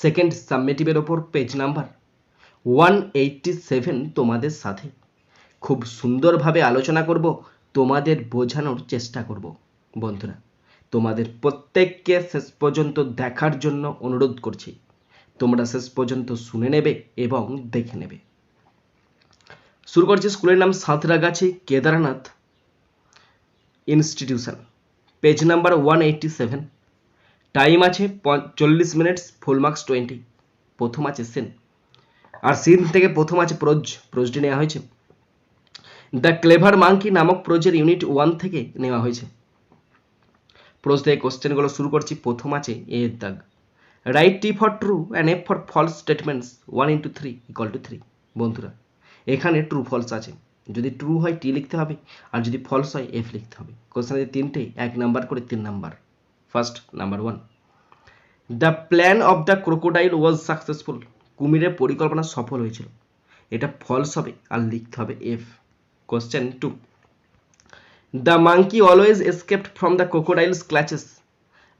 Second সাবমিটিভের ওপর page number one eighty seven তোমাদের সাথে। খুব সুন্দরভাবে আলোচনা করব, তোমাদের বোঝানোর চেষ্টা করব, বন্ধুরা। তোমাদের প্রত্যেককে শেষ পর্যন্ত দেখার জন্য অনুরোধ করছি। তোমরা শেষ পর্যন্ত শুনে নেবে এবং দেখে নেবে। শুরু করছি স্কুলের নাম Santragachi Kedarnath institution page number one eighty seven time আছে চল্লিশ মিনিটস ফুল মার্কস টোয়েন্টি প্রথম আছে সেন আর সিন থেকে প্রথম আছে প্রোজ প্রোজটি নেওয়া হয়েছে। দ্য ক্লেভার মাঙ্কি নামক প্রোজের ইউনিট ওয়ান থেকে নেওয়া হয়েছে। প্রোজ থেকে কোশ্চেনগুলো শুরু করছি, প্রথম আছে এ এর দাগ। Write T for true and F for false statements one into three equal to three বন্ধুরা, এখানে ট্রু ফলস আছে। যদি ট্রু হয় টি লিখতে হবে, আর যদি ফলস হয় এফ লিখতে হবে। কোশ্চেন আছে তিনটে, এক নাম্বার করে তিন number first number one the plan of the crocodile was successful কুমিরের পরিকল্পনা সফল হয়েছিল। এটা ফলস হবে আর লিখতে হবে F question two the monkey always escaped from the crocodile's clutches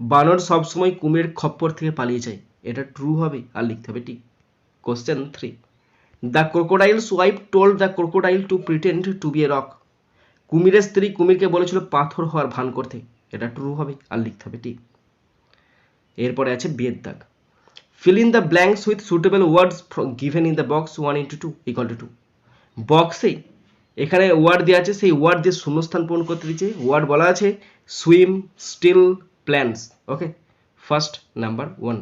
বানর সবসময় কুমিরের খপ্পর থেকে পালিয়ে যায়। এটা ট্রু হবে আর লিখতে হবে T question three the crocodile's wife told the crocodile to pretend to be a rock কুমিরের স্ত্রী কুমিরকে বলেছিল পাথর হওয়ার ভান করতে। এটা ট্রু হবে আর লিখতে হবে টি এরপরে আছে বিয়ের দাগ। Fill in the blanks with suitable words given in the box one into two equal to two বক্সেই এখানে ওয়ার্ড দেওয়া আছে, সেই ওয়ার্ড দিয়ে শূন্যস্থান পূরণ করতে দিচ্ছে ওয়ার্ড বলা আছে swim still plans okay first number one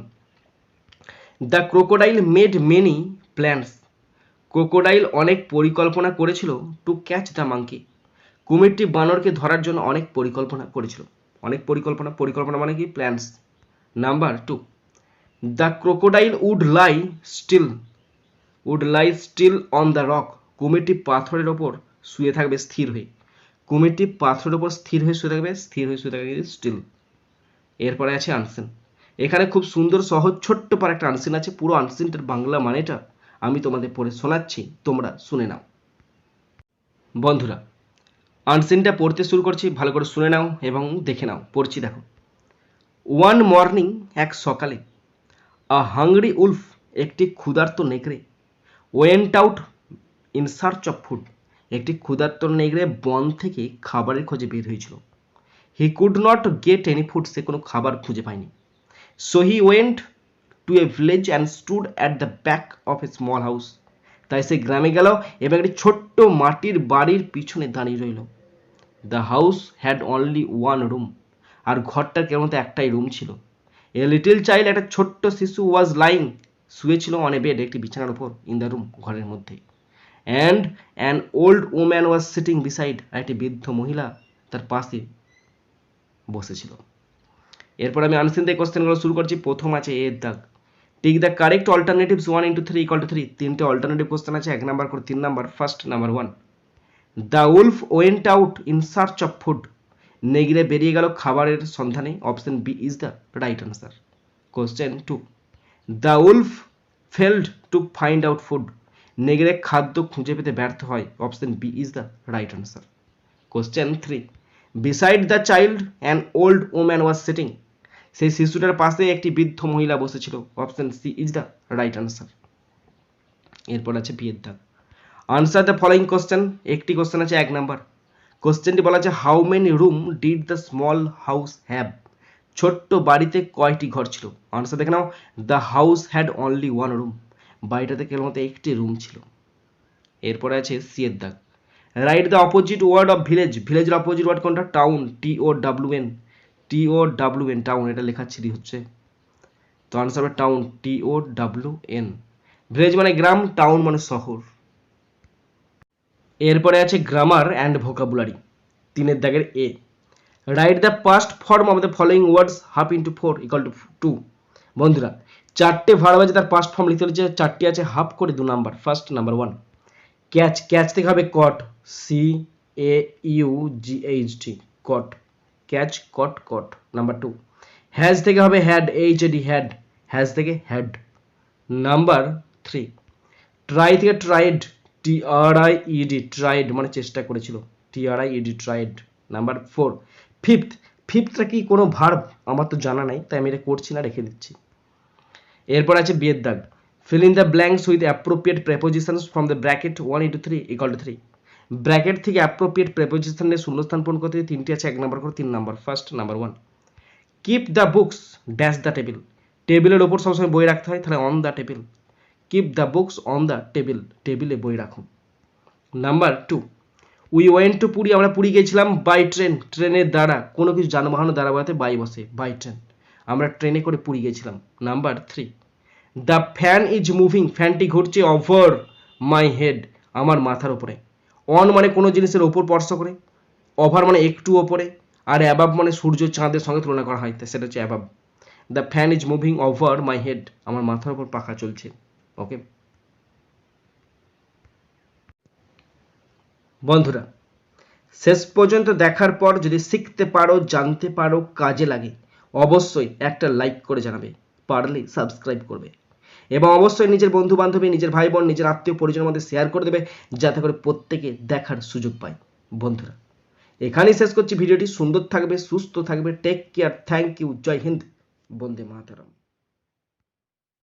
the crocodile made many plans crocodile অনেক পরিকল্পনা করেছিল টু ক্যাচ দ্য মাঙ্কি কুমিরটি বানরকে ধরার জন্য অনেক পরিকল্পনা করেছিল। অনেক পরিকল্পনা পরিকল্পনা মানে কি? Plans number two the crocodile would lie still would lie still on the rock কুমিরটি পাথরের ওপর শুয়ে থাকবে স্থির হয়ে। কুমিরটি পাথরের ওপর স্থির হয়ে শুয়ে থাকবে, স্থির হয়ে শুয়ে থাকবে স্টিল এরপরে আছে আনসিন এখানে খুব সুন্দর, সহজ, ছোট্ট পার একটা আনসিন আছে। পুরো আনসিনটার বাংলা মানেটা আমি তোমাদের পড়ে শোনাচ্ছি, তোমরা শুনে নাও। বন্ধুরা আনসিনটা পড়তে শুরু করছি, ভালো করে শুনে নাও এবং দেখে নাও। পড়ছি, দেখো। ওয়ান মর্নিং এক সকালে আ হাংরি উলফ একটি ক্ষুধার্ত নেকড়ে went out in search of food একটি ক্ষুধার্ত নেকড়ে বন থেকে খাবারের খোঁজে বের হয়েছিল। He could not get any food সে কোনো খাবার খুঁজে পায়নি। So he went to a village and stood at the back of a small house তাই সে গ্রামে গেল এবং একটি ছোট্ট মাটির বাড়ির পিছনে দাঁড়িয়ে রইল। The house had only one room আর ঘরটার কেমন একটাই রুম ছিল। এ লিটিল চাইল্ড একটা ছোট্ট শিশু ওয়াজ লাইং শুয়েছিল অন বেড একটি বিছানার উপর ইন দ্য রুম ঘরের মধ্যে। And an old woman was sitting beside আর একটি বৃদ্ধ মহিলা তার পাশে বসেছিল। এরপর আমি আনসিন কোশ্চেনগুলো শুরু করছি। প্রথম আছে এর দাগ tick the correct alternatives one into three equal to three তিনটে অল্টারনেটিভ কোশ্চেন আছে, এক নাম্বার করে তিন number first number one the wolf went out in search of food নেগড়ে বেরিয়ে গেল খাবারের সন্ধানে। Option B is the right answer question two the wolf failed to find out food নেগড়ে খাদ্য খুঁজে পেতে ব্যর্থ হয়। Option B is the right answer question three beside the child an old woman was sitting সেই শিশুটার পাশে একটি বৃদ্ধ মহিলা বসেছিল। Option C is the right answer এরপর আছে বিয়ের দাগ আনসার দ্য ফলোয়িং কোশ্চেন একটি কোশ্চেন আছে এক নাম্বার কোশ্চেনটি বলা আছে how many room did the small house have ছোট্ট বাড়িতে কয়টি ঘর ছিল? আনসার দেখে নাও the house had only one room বাড়িটাতে কেবলমাত্র একটি রুম ছিল। এরপরে আছে সি এর দাগ write the opposite word of village ভিলেজের opposite word কোনটা? Town T O W N T O W N town এটা লেখা লেখাচ্ছিলি হচ্ছে। তো আনসার হবে town T O W N village মানে গ্রাম টাউন মানে শহর। এরপরে আছে গ্রামার অ্যান্ড ভোকাবুলারি তিনের দাগের A write the past form of the following words half into four equal to two বন্ধুরা, চারটে ভার্ব আছে, তার পাস্ট ফর্ম লিখতে হচ্ছে, চারটি আছে হাফ করে দু number first number one catch catch থেকে হবে caught C A U G H T caught catch caught caught number two has থেকে হবে had H A D had has থেকে হ্যাড নাম্বার থ্রি ট্রাই থেকে tried T R I E D tried মানে চেষ্টা করেছিল। T R I E D tried number four fifth ফিফথটা কি কোনো verb আমার তো জানা নাই, তাই আমি এটা করছি না, রেখে দিচ্ছি। এরপর আছে বিয়ের দাগ। Fill in the blanks with appropriate prepositions from the bracket one into three equal to three bracket থেকে অ্যাপ্রোপ্রিয়েট প্রেপোজিশনের শূন্যস্থান পূরণ করতে তিনটি আছে, এক নম্বর করে তিন number first number one keep the books dash the table টেবিলের ওপর সবসময় বই রাখতে হয়, তাহলে on the table keep the books on the table টেবিলে বই রাখুন number two we went to Puri, আমরা পুরী গেছিলাম বাই ট্রেন ট্রেনের দ্বারা, কোনো কিছু যানবাহনের দ্বারা বলতে বাই বসে বাই ট্রেন আমরা ট্রেনে করে পুরী গেছিলাম। Number three the fan is moving ফ্যানটি ঘুরছে ওভার মাই হেড আমার মাথার উপরে। অন মানে কোনো জিনিসের ওপর স্পর্শ করে ওভার মানে একটু ওপরে, আর অ্যাবাব মানে সূর্য চাঁদের সঙ্গে তুলনা করা হয়। সেটা হচ্ছে above the fan is moving over my head আমার মাথার উপর পাখা চলছে। ওকে বন্ধুরা, শেষ পর্যন্ত দেখার পর যদি শিখতে পারো, জানতে পারো, কাজে লাগে, অবশ্যই একটা লাইক করে জানাবে। পারলে সাবস্ক্রাইব করবে। এবং অবশ্যই নিজের বন্ধু বান্ধবী নিজের ভাই বোন নিজের আত্মীয় পরিজনের মধ্যে শেয়ার করে দেবে, যাতে করে প্রত্যেকে দেখার সুযোগ পায়। বন্ধুরা, এখানেই শেষ করছি। ভিডিওটি সুন্দর থাকবে, সুস্থ থাকবে। টেক কেয়ার থ্যাংক ইউ জয় হিন্দ। বন্দে মাতারাম।